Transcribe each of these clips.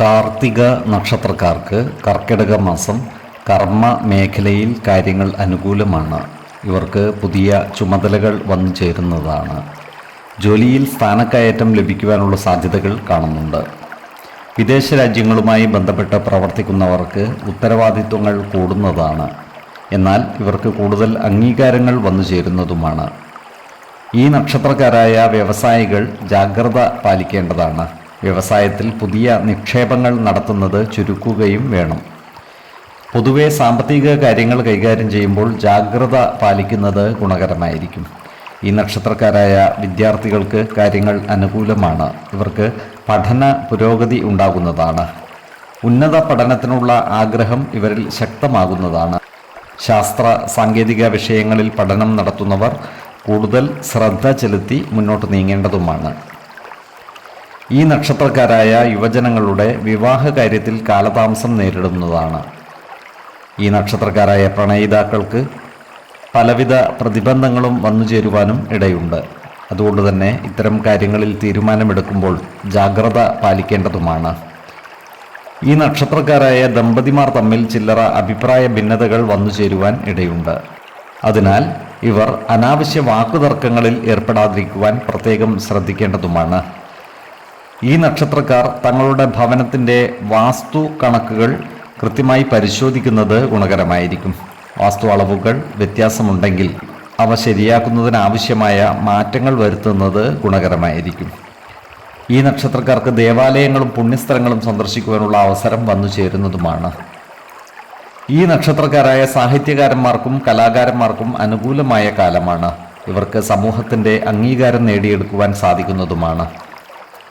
കാർത്തിക നക്ഷത്രക്കാർക്ക് കർക്കിടക മാസം കർമ്മ മേഖലയിൽ കാര്യങ്ങൾ അനുകൂലമാണ്. ഇവർക്ക് പുതിയ ചുമതലകൾ വന്നു ചേരുന്നതാണ്. ജോലിയിൽ സ്ഥാനക്കയറ്റം ലഭിക്കുവാനുള്ള സാധ്യതകൾ കാണുന്നുണ്ട്. വിദേശ രാജ്യങ്ങളുമായി ബന്ധപ്പെട്ട് പ്രവർത്തിക്കുന്നവർക്ക് ഉത്തരവാദിത്വങ്ങൾ കൂടുന്നതാണ്. എന്നാൽ ഇവർക്ക് കൂടുതൽ അംഗീകാരങ്ങൾ വന്നു ചേരുന്നതുമാണ്. ഈ നക്ഷത്രക്കാരായ വ്യവസായികൾ ജാഗ്രത പാലിക്കേണ്ടതാണ്. വ്യവസായത്തിൽ പുതിയ നിക്ഷേപങ്ങൾ നടത്തുന്നത് ചുരുക്കുകയും വേണം. പൊതുവെ സാമ്പത്തിക കാര്യങ്ങൾ കൈകാര്യം ചെയ്യുമ്പോൾ ജാഗ്രത പാലിക്കുന്നത് ഗുണകരമായിരിക്കും. ഈ നക്ഷത്രക്കാരായ വിദ്യാർത്ഥികൾക്ക് കാര്യങ്ങൾ അനുകൂലമാണ്. ഇവർക്ക് പഠന പുരോഗതി ഉണ്ടാകുന്നതാണ്. ഉന്നത പഠനത്തിനുള്ള ആഗ്രഹം ഇവരിൽ ശക്തമാകുന്നതാണ്. ശാസ്ത്ര സാങ്കേതിക വിഷയങ്ങളിൽ പഠനം നടത്തുന്നവർ കൂടുതൽ ശ്രദ്ധ ചെലുത്തി മുന്നോട്ട് നീങ്ങേണ്ടതുമാണ്. ഈ നക്ഷത്രക്കാരായ യുവജനങ്ങളുടെ വിവാഹ കാര്യത്തിൽ കാലതാമസം നേരിടുന്നതാണ്. ഈ നക്ഷത്രക്കാരായ പ്രണയിതാക്കൾക്ക് പലവിധ പ്രതിബന്ധങ്ങളും വന്നു ചേരുവാനും ഇടയുണ്ട്. അതുകൊണ്ട് തന്നെ ഇത്തരം കാര്യങ്ങളിൽ തീരുമാനമെടുക്കുമ്പോൾ ജാഗ്രത പാലിക്കേണ്ടതുമാണ്. ഈ നക്ഷത്രക്കാരായ ദമ്പതിമാർ തമ്മിൽ ചില്ലറ അഭിപ്രായ ഭിന്നതകൾ വന്നു ചേരുവാൻ ഇടയുണ്ട്. അതിനാൽ ഇവർ അനാവശ്യ വാക്കുതർക്കങ്ങളിൽ ഏർപ്പെടാതിരിക്കുവാൻ പ്രത്യേകം ശ്രദ്ധിക്കേണ്ടതുമാണ്. ഈ നക്ഷത്രക്കാർ തങ്ങളുടെ ഭവനത്തിന്റെ വാസ്തു കണക്കുകൾ കൃത്യമായി പരിശോധിക്കുന്നത് ഗുണകരമായിരിക്കും. വാസ്തു അളവുകൾ വ്യത്യാസമുണ്ടെങ്കിൽ അവ ശരിയാക്കുന്നതിനാവശ്യമായ മാറ്റങ്ങൾ വരുത്തുന്നത് ഗുണകരമായിരിക്കും. ഈ നക്ഷത്രക്കാർക്ക് ദേവാലയങ്ങളും പുണ്യസ്ഥലങ്ങളും സന്ദർശിക്കുവാനുള്ള അവസരം വന്നു ചേരുന്നതുമാണ്. ഈ നക്ഷത്രക്കാരായ സാഹിത്യകാരന്മാർക്കും കലാകാരന്മാർക്കും അനുകൂലമായ കാലമാണ്. ഇവർക്ക് സമൂഹത്തിന്റെ അംഗീകാരം നേടിയെടുക്കുവാൻ സാധിക്കുന്നതുമാണ്.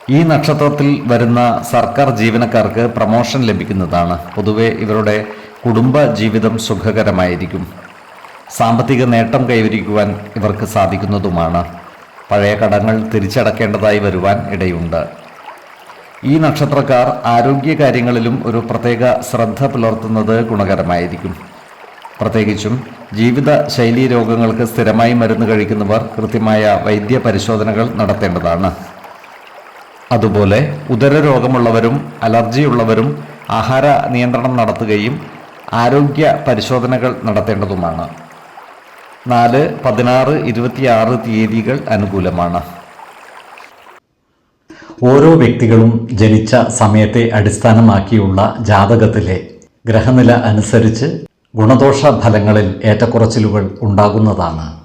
ഈ നക്ഷത്രത്തിൽ വരുന്ന സർക്കാർ ജീവനക്കാർക്ക് പ്രമോഷൻ ലഭിക്കുന്നതാണ്. പൊതുവെ ഇവരുടെ കുടുംബ ജീവിതം സുഖകരമായിരിക്കും. സാമ്പത്തിക നേട്ടം കൈവരിക്കുവാൻ ഇവർക്ക് സാധിക്കുന്നതുമാണ്. പഴയ കടങ്ങൾ തിരിച്ചടക്കേണ്ടതായി വരുവാൻ ഇടയുണ്ട്. ഈ നക്ഷത്രക്കാർ ആരോഗ്യ കാര്യങ്ങളിലും ഒരു പ്രത്യേക ശ്രദ്ധ പുലർത്തുന്നത് ഗുണകരമായിരിക്കും. പ്രത്യേകിച്ചും ജീവിത ശൈലീ രോഗങ്ങൾക്ക് സ്ഥിരമായി മരുന്ന് കഴിക്കുന്നവർ കൃത്യമായ വൈദ്യ പരിശോധനകൾ നടത്തേണ്ടതാണ്. അതുപോലെ ഉദരരോഗമുള്ളവരും അലർജിയുള്ളവരും ആഹാര നിയന്ത്രണം നടത്തുകയും ആരോഗ്യ പരിശോധനകൾ നടത്തേണ്ടതുമാണ്. നാല് പതിനാറ് ഇരുപത്തിയാറ് തീയതികൾ അനുകൂലമാണ്. ഓരോ വ്യക്തികളും ജനിച്ച സമയത്തെ അടിസ്ഥാനമാക്കിയുള്ള ജാതകത്തിലെ ഗ്രഹനില അനുസരിച്ച് ഗുണദോഷ ഫലങ്ങളിൽ ഏറ്റക്കുറച്ചിലുകൾ ഉണ്ടാകുന്നതാണ്.